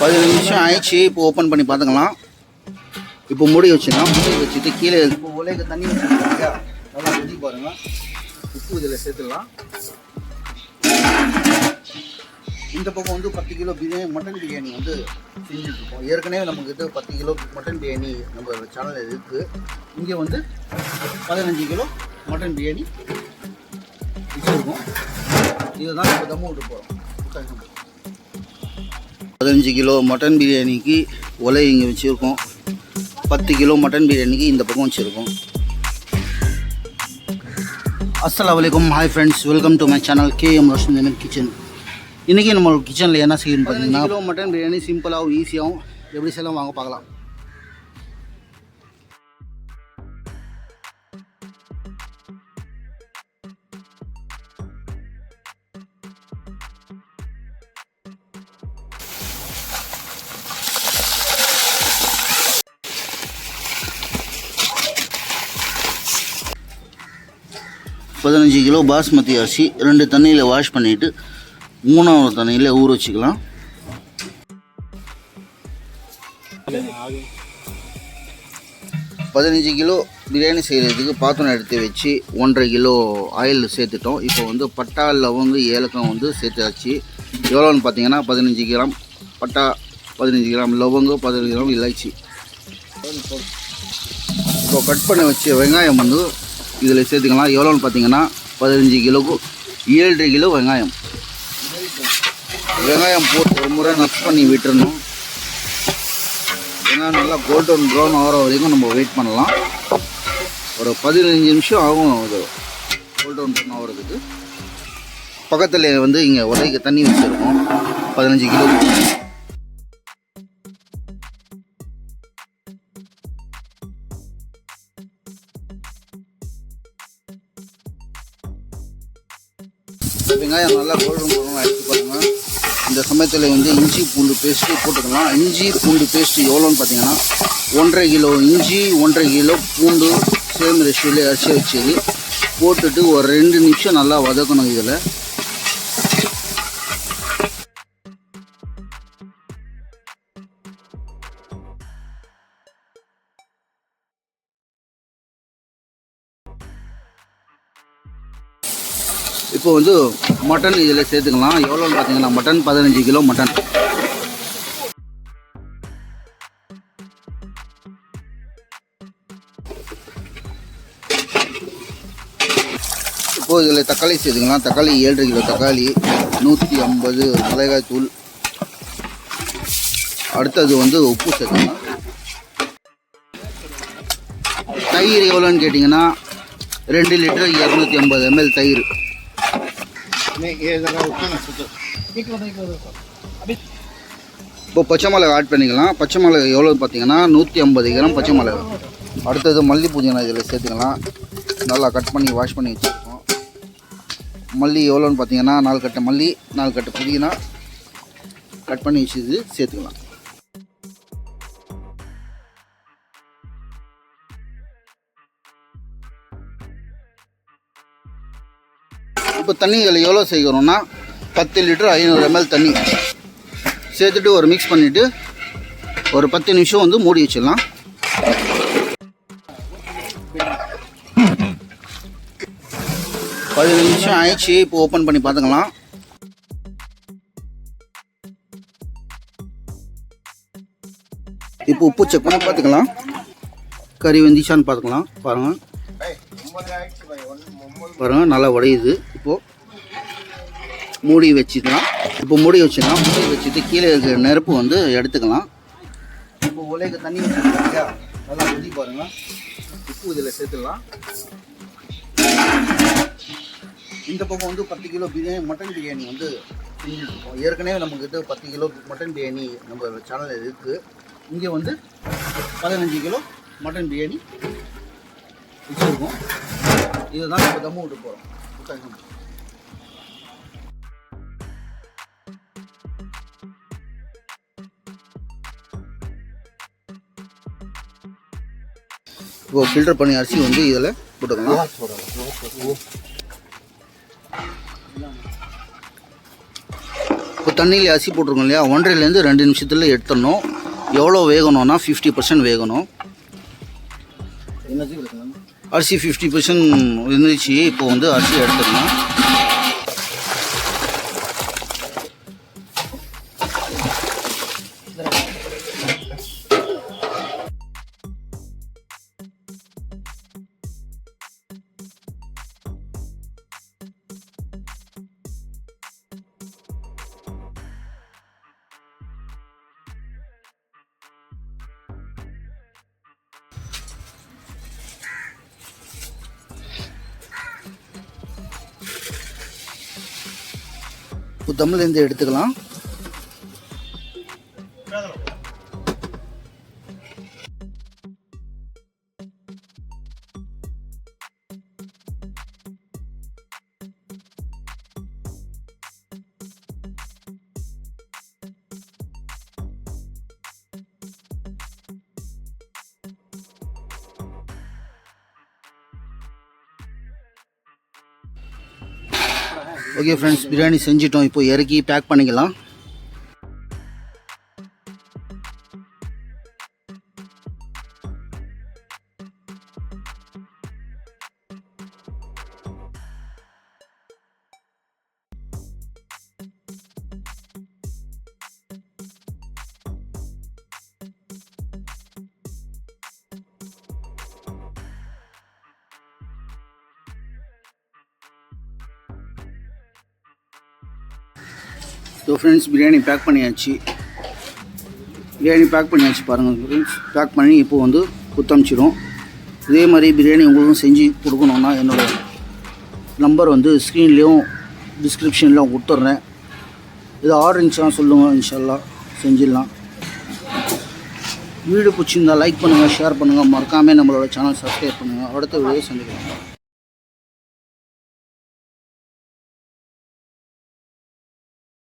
பதினஞ்சு நிமிஷம் ஆயிடுச்சு இப்போ ஓப்பன் பண்ணி பார்த்துக்கலாம். இப்போ மூடி வச்சுக்கலாம் மூடி வச்சுட்டு கீழே இப்போ உலக தண்ணி வச்சுருக்காங்க நல்லா கொதி பாருங்க. உப்பு இதில் சேர்த்துடலாம். இந்த பக்கம் வந்து பத்து கிலோ பிரியாணி மட்டன் பிரியாணி வந்து செஞ்சுட்டு ஏற்கனவே ஏற்கனவே நம்மக்கிட்ட பத்து கிலோ மட்டன் பிரியாணி நம்ம சேனலில் இருக்குது இங்கே வந்து பதினஞ்சு கிலோ மட்டன் பிரியாணி வச்சுருக்கோம். இதுதான் இப்போ தம்மு விட்டு போகிறோம் பதினஞ்சு கிலோ மட்டன் பிரியாணிக்கு ஒலை இங்கே வச்சுருக்கோம். பத்து கிலோ மட்டன் பிரியாணிக்கு இந்த பக்கம் வச்சுருக்கோம். அலைக்கும். Hi friends welcome to my channel KM Roshan Jameen kitchen இன்றைக்கி நம்ம கிச்சனில் என்ன செய்யணும் பார்த்தீங்கன்னா கிலோ மட்டன் பிரியாணி சிம்பிளாகவும் ஈஸியாகவும் எப்படி செய்யலாம் வாங்க பார்க்கலாம். பதினஞ்சு கிலோ பாஸ்மதி அரிசி ரெண்டு தண்ணியில் வாஷ் பண்ணிவிட்டு மூணாவது தண்ணியில் ஊற வச்சுக்கலாம். பதினஞ்சு கிலோ பிரியாணி செய்கிறதுக்கு பாத்திரம் எடுத்து வச்சு ஒன்றரை கிலோ ஆயில் சேர்த்துட்டோம். இப்போ வந்து பட்டா லவங்கு ஏலக்காய் வந்து சேர்த்தாச்சு. எவ்வளோன்னு பார்த்தீங்கன்னா பதினஞ்சு கிராம் பட்டா பதினஞ்சு கிராம் லவங்கு பதினஞ்சு கிராம் இலாய்ச்சி. இப்போ கட் பண்ணி வச்ச வெங்காயம் வந்து இதில் சேர்த்துக்கலாம். எவ்வளோன்னு பார்த்தீங்கன்னா பதினஞ்சு கிலோக்கு ஏழரை கிலோ வெங்காயம். வெங்காயம் போட்டு ஒரு முறை நக்ஸ் பண்ணி விட்டுறணும். வெங்காயம் நல்லா கோல்டன் ப்ரௌன் ஆகிற வரைக்கும் நம்ம வெயிட் பண்ணலாம். ஒரு பதினஞ்சு நிமிஷம் ஆகும் இது கோல்டன் ப்ரௌன் ஆகிறதுக்கு. பக்கத்தில் வந்து இங்கே உடைக்கு தண்ணி வச்சுருக்கோம். பதினஞ்சு கிலோ. வெங்காயம் நல்லா கோல்டன் ப்ரௌன் எடுத்து இந்த சமயத்தில் வந்து இஞ்சி பூண்டு பேஸ்ட்டு போட்டுக்கலாம். இஞ்சி பூண்டு பேஸ்ட்டு எவ்வளோன்னு பார்த்தீங்கன்னா ஒன்றரை கிலோ இஞ்சி ஒன்றரை கிலோ பூண்டு சேம் ரெஷியில் அரிசி வச்சது போட்டுட்டு ஒரு ரெண்டு நிமிஷம் நல்லா வதக்கணும் இதில். இப்போ வந்து மட்டன் இதில் சேர்த்துக்கலாம். எவ்வளோன்னு பார்த்தீங்கன்னா மட்டன் பதினஞ்சு கிலோ மட்டன். இப்போது இதில் தக்காளி சேர்த்துக்கலாம். தக்காளி ஏழரை கிலோ தக்காளி நூற்றி ஐம்பது மிளகாய் தூள். அடுத்தது வந்து உப்பு சேர்த்துக்கலாம். தயிர் எவ்வளோன்னு கேட்டிங்கன்னா ரெண்டு லிட்டர் இரநூத்தி ஐம்பது எம்எல் தயிர். இப்போ பச்சை மிளகா ஆட் பண்ணிக்கலாம். பச்சை மிளகா எவ்வளோ பார்த்தீங்கன்னா நூற்றி ஐம்பது கிராம் பச்சை மிளகா அடுத்தது மல்லி புதினா இதில் சேர்த்துக்கலாம். நல்லா கட் பண்ணி வாஷ் பண்ணி வச்சுருக்கோம். மல்லி எவ்வளோன்னு பார்த்தீங்கன்னா நாலு கட்டை மல்லி நாலு கட்டை புதினா. கட் பண்ணி வச்சுது சேர்த்துக்கலாம். இப்போ தண்ணி இதில் எவ்வளோ சேர்க்குறோம்னா பத்து லிட்டர் ஐநூறு எம்எல் தண்ணி சேர்த்துட்டு ஒரு மிக்ஸ் பண்ணிவிட்டு ஒரு பத்து நிமிஷம் வந்து மூடி வச்சிடலாம். பதினஞ்சு நிமிஷம் ஆயிடுச்சு இப்போ ஓப்பன் பண்ணி பார்த்துக்கலாம். இப்போ உப்பு செக் பண்ணி பார்த்துக்கலாம். கறி வெந்திச்சான்னு பார்த்துக்கலாம். பாருங்கள் பாருங்கள் நல்லா உடையுது. மூடி வச்சுக்கலாம். இப்போ மூடி வச்சுக்கலாம். மூடி வச்சுட்டு கீழே இருக்கிற நெருப்பு வந்து எடுத்துக்கலாம். இப்போ உலக தண்ணி வச்சுருக்காங்க நல்லா ஊற்றி பாருங்க. உப்பு இதில் சேர்த்துடலாம். இந்த பக்கம் வந்து பத்து கிலோ பிரியாணி மட்டன் பிரியாணி வந்து செஞ்சுருக்கோம் ஏற்கனவே நம்மக்கிட்ட பத்து கிலோ மட்டன் பிரியாணி நம்ம சேனலில் இருக்குது இங்கே வந்து பதினஞ்சு கிலோ மட்டன் பிரியாணி வச்சுருக்கோம். இதுதான் நம்ம தம்மு விட்டு போகிறோம் இப்போ ஃபில்டர் பண்ணி அரிசி வந்து இதில் போட்டுக்கலாம். இப்போ தண்ணியில் அரிசி போட்டிருக்கோம் இல்லையா? ஒன்றரைலேருந்து ரெண்டு நிமிஷத்தில் எடுத்துடணும். எவ்வளோ வேகணும்னா ஃபிஃப்டி பர்சன்ட் வேகணும். அரிசி ஃபிஃப்டி பர்சன்ட் இருந்துச்சு இப்போ வந்து அரிசி எடுத்துடணும் தமிழ்லேருந்து எடுத்துக்கலாம். ஓகே ஃப்ரெண்ட்ஸ் பிரியாணி செஞ்சிட்டோம். இப்போ இறக்கி பேக் பண்ணிக்கலாம். ஸோ ஃப்ரெண்ட்ஸ் பிரியாணி பேக் பண்ணியாச்சு. பிரியாணி பேக் பண்ணியாச்சு பாருங்கள் ஃப்ரெண்ட்ஸ் பேக் பண்ணி இப்போது வந்து குத்தமிச்சிடும் இதே மாதிரி பிரியாணி உங்களுக்கும் செஞ்சு கொடுக்கணுன்னா என்னோடய நம்பர் வந்து ஸ்க்ரீன்லேயும் டிஸ்கிரிப்ஷன்லையும் கொடுத்துட்றேன். இது ஆர்டர் இருந்துச்சுன்னா சொல்லுங்கள் இன்ஷால்லா செஞ்சிடலாம். வீடியோ பிடிச்சிருந்தா லைக் பண்ணுங்கள் ஷேர் பண்ணுங்கள் மறக்காமல் நம்மளோட சேனல் சப்ஸ்கிரைப் பண்ணுங்கள் அடுத்த வீடியோ சந்திக்கலாம்.